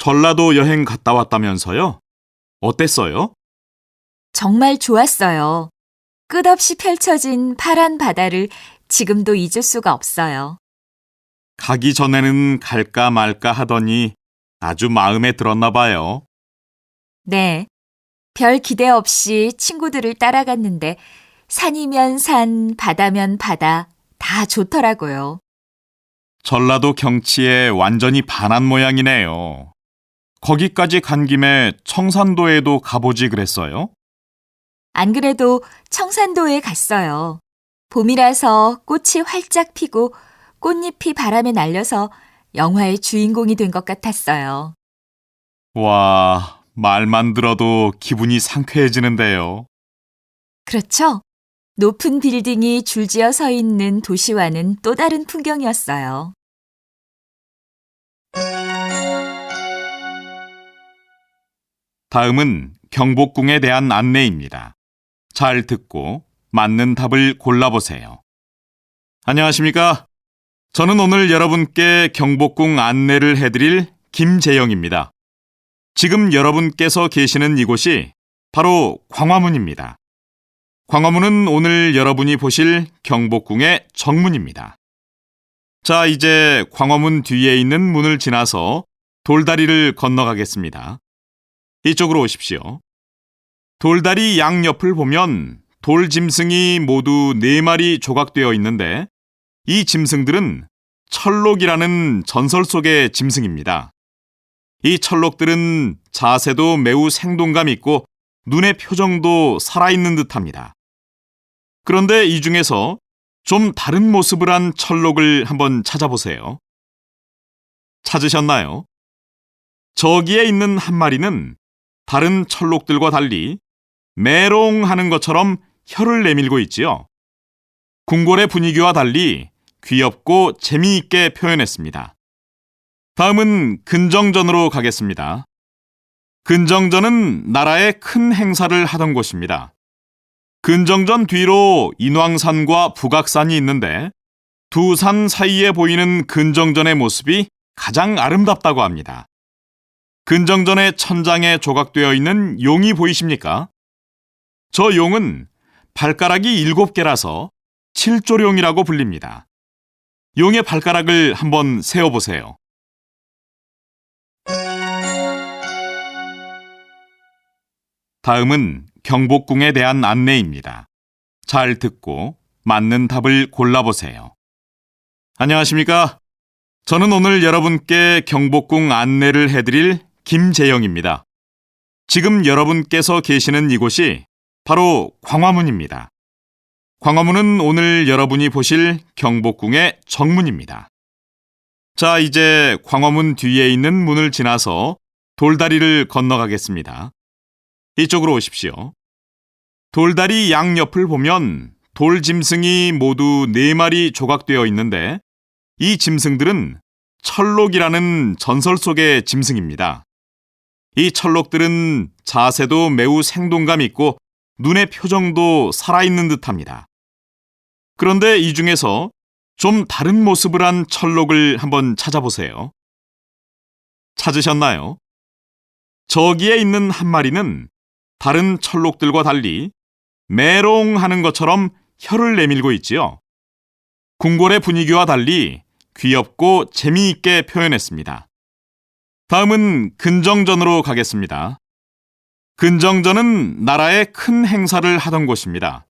전라도 여행 갔다 왔다면서요? 어땠어요? 정말 좋았어요. 끝없이 펼쳐진 파란 바다를 지금도 잊을 수가 없어요. 가기 전에는 갈까 말까 하더니 아주 마음에 들었나 봐요. 네. 별 기대 없이 친구들을 따라갔는데 산이면 산, 바다면 바다 다 좋더라고요. 전라도 경치에 완전히 반한 모양이네요. 거기까지 간 김에 청산도에도 가보지 그랬어요? 안 그래도 청산도에 갔어요. 봄이라서 꽃이 활짝 피고 꽃잎이 바람에 날려서 영화의 주인공이 된 것 같았어요. 와, 말만 들어도 기분이 상쾌해지는데요. 그렇죠? 높은 빌딩이 줄지어 서 있는 도시와는 또 다른 풍경이었어요. 다음은 경복궁에 대한 안내입니다. 잘 듣고 맞는 답을 골라보세요. 안녕하십니까? 저는 오늘 여러분께 경복궁 안내를 해드릴 김재영입니다. 지금 여러분께서 계시는 이곳이 바로 광화문입니다. 광화문은 오늘 여러분이 보실 경복궁의 정문입니다. 자, 이제 광화문 뒤에 있는 문을 지나서 돌다리를 건너가겠습니다. 이쪽으로 오십시오. 돌다리 양옆을 보면 돌 짐승이 모두 네 마리 조각되어 있는데 이 짐승들은 철록이라는 전설 속의 짐승입니다. 이 철록들은 자세도 매우 생동감 있고 눈의 표정도 살아있는 듯합니다. 그런데 이 중에서 좀 다른 모습을 한 철록을 한번 찾아보세요. 찾으셨나요? 저기에 있는 한 마리는 다른 철록들과 달리 메롱하는 것처럼 혀를 내밀고 있지요. 궁궐의 분위기와 달리 귀엽고 재미있게 표현했습니다. 다음은 근정전으로 가겠습니다. 근정전은 나라의 큰 행사를 하던 곳입니다. 근정전 뒤로 인왕산과 북악산이 있는데 두 산 사이에 보이는 근정전의 모습이 가장 아름답다고 합니다. 근정전의 천장에 조각되어 있는 용이 보이십니까? 저 용은 발가락이 일곱 개라서 칠조룡이라고 불립니다. 용의 발가락을 한번 세어보세요. 다음은 경복궁에 대한 안내입니다. 잘 듣고 맞는 답을 골라보세요. 안녕하십니까? 저는 오늘 여러분께 경복궁 안내를 해드릴 김재영입니다. 지금 여러분께서 계시는 이곳이 바로 광화문입니다. 광화문은 오늘 여러분이 보실 경복궁의 정문입니다. 자, 이제 광화문 뒤에 있는 문을 지나서 돌다리를 건너가겠습니다. 이쪽으로 오십시오. 돌다리 양옆을 보면 돌 짐승이 모두 네 마리 조각되어 있는데 이 짐승들은 철록이라는 전설 속의 짐승입니다. 이 철록들은 자세도 매우 생동감 있고 눈의 표정도 살아있는 듯합니다. 그런데 이 중에서 좀 다른 모습을 한 철록을 한번 찾아보세요. 찾으셨나요? 저기에 있는 한 마리는 다른 철록들과 달리 메롱하는 것처럼 혀를 내밀고 있지요. 궁궐의 분위기와 달리 귀엽고 재미있게 표현했습니다. 다음은 근정전으로 가겠습니다. 근정전은 나라의 큰 행사를 하던 곳입니다.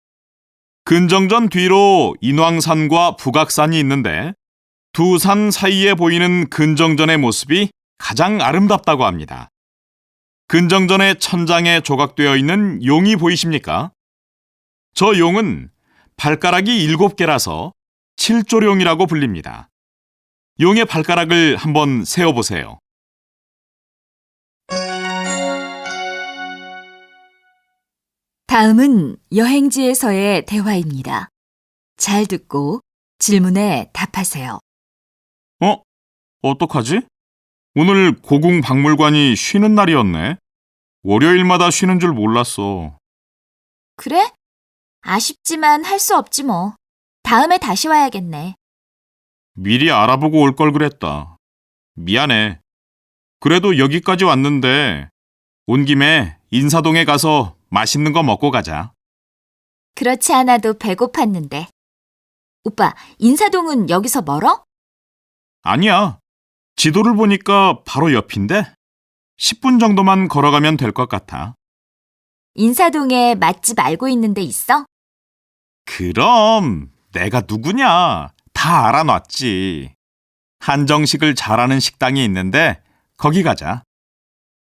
근정전 뒤로 인왕산과 북악산이 있는데 두 산 사이에 보이는 근정전의 모습이 가장 아름답다고 합니다. 근정전의 천장에 조각되어 있는 용이 보이십니까? 저 용은 발가락이 일곱 개라서 칠조룡이라고 불립니다. 용의 발가락을 한번 세어 보세요. 다음은 여행지에서의 대화입니다. 잘 듣고 질문에 답하세요. 어? 어떡하지? 오늘 고궁 박물관이 쉬는 날이었네. 월요일마다 쉬는 줄 몰랐어. 그래? 아쉽지만 할 수 없지 뭐. 다음에 다시 와야겠네. 미리 알아보고 올 걸 그랬다. 미안해. 그래도 여기까지 왔는데 온 김에 인사동에 가서 맛있는 거 먹고 가자. 그렇지 않아도 배고팠는데. 오빠, 인사동은 여기서 멀어? 아니야. 지도를 보니까 바로 옆인데 10분 정도만 걸어가면 될 것 같아. 인사동에 맛집 알고 있는 데 있어? 그럼 내가 누구냐? 다 알아놨지. 한정식을 잘하는 식당이 있는데 거기 가자.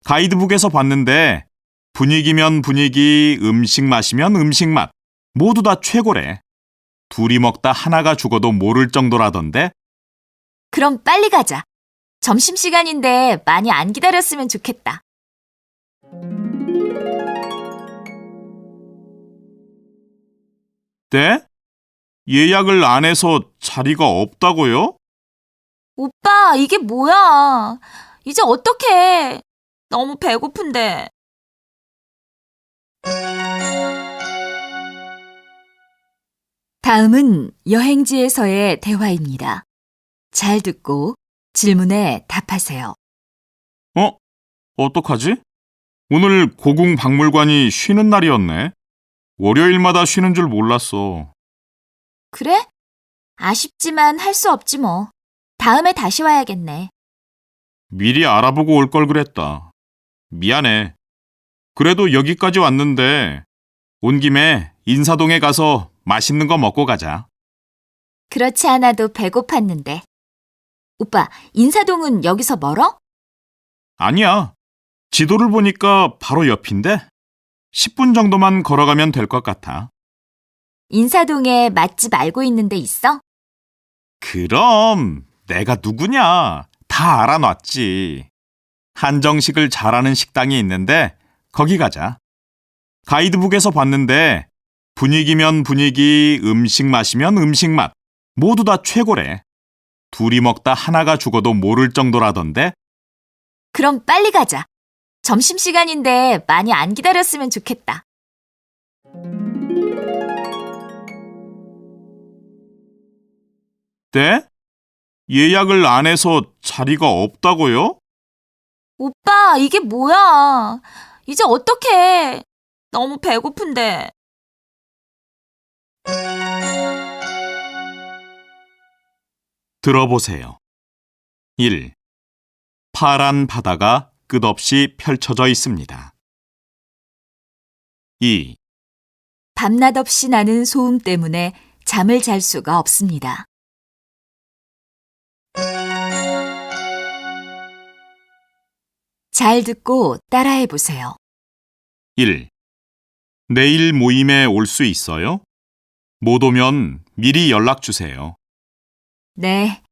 가이드북에서 봤는데 분위기면 분위기, 음식 맛이면 음식 맛 모두 다 최고래. 둘이 먹다 하나가 죽어도 모를 정도라던데 그럼 빨리 가자. 점심시간인데 많이 안 기다렸으면 좋겠다. 네? 예약을 안 해서 자리가 없다고요? 오빠, 이게 뭐야? 이제 어떡해? 너무 배고픈데. 다음은 여행지에서의 대화입니다. 잘 듣고 질문에 답하세요. 어? 어떡하지? 오늘 고궁 박물관이 쉬는 날이었네. 월요일마다 쉬는 줄 몰랐어. 그래? 아쉽지만 할 수 없지 뭐. 다음에 다시 와야겠네. 미리 알아보고 올 걸 그랬다. 미안해. 그래도 여기까지 왔는데 온 김에 인사동에 가서 맛있는 거 먹고 가자. 그렇지 않아도 배고팠는데. 오빠, 인사동은 여기서 멀어? 아니야. 지도를 보니까 바로 옆인데 10분 정도만 걸어가면 될 것 같아. 인사동에 맛집 알고 있는 데 있어? 그럼 내가 누구냐? 다 알아놨지. 한정식을 잘하는 식당이 있는데 거기 가자. 가이드북에서 봤는데 분위기면 분위기, 음식 맛이면 음식 맛 모두 다 최고래. 둘이 먹다 하나가 죽어도 모를 정도라던데 그럼 빨리 가자. 점심시간인데 많이 안 기다렸으면 좋겠다. 네? 예약을 안 해서 자리가 없다고요? 오빠, 이게 뭐야? 이제 어떡해? 너무 배고픈데. 들어보세요. 1. 파란 바다가 끝없이 펼쳐져 있습니다. 2. 밤낮 없이 나는 소음 때문에 잠을 잘 수가 없습니다. 잘 듣고 따라해 보세요. 1. 내일 모임에 올 수 있어요? 못 오면 미리 연락 주세요. 네.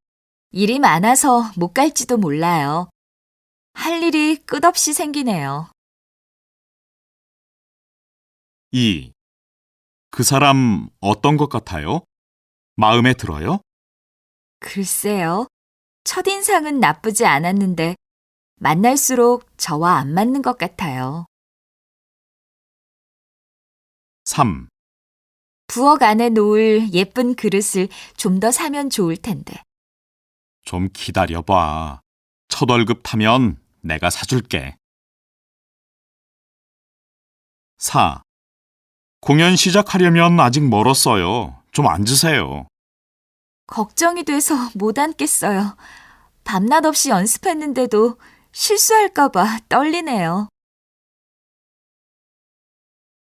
일이 많아서 못 갈지도 몰라요. 할 일이 끝없이 생기네요. 2. 그 사람 어떤 것 같아요? 마음에 들어요? 글쎄요. 첫인상은 나쁘지 않았는데 만날수록 저와 안 맞는 것 같아요. 3. 부엌 안에 놓을 예쁜 그릇을 좀 더 사면 좋을 텐데. 좀 기다려봐. 첫 월급 타면 내가 사줄게. 4. 공연 시작하려면 아직 멀었어요. 좀 앉으세요. 걱정이 돼서 못 앉겠어요. 밤낮 없이 연습했는데도 실수할까봐 떨리네요.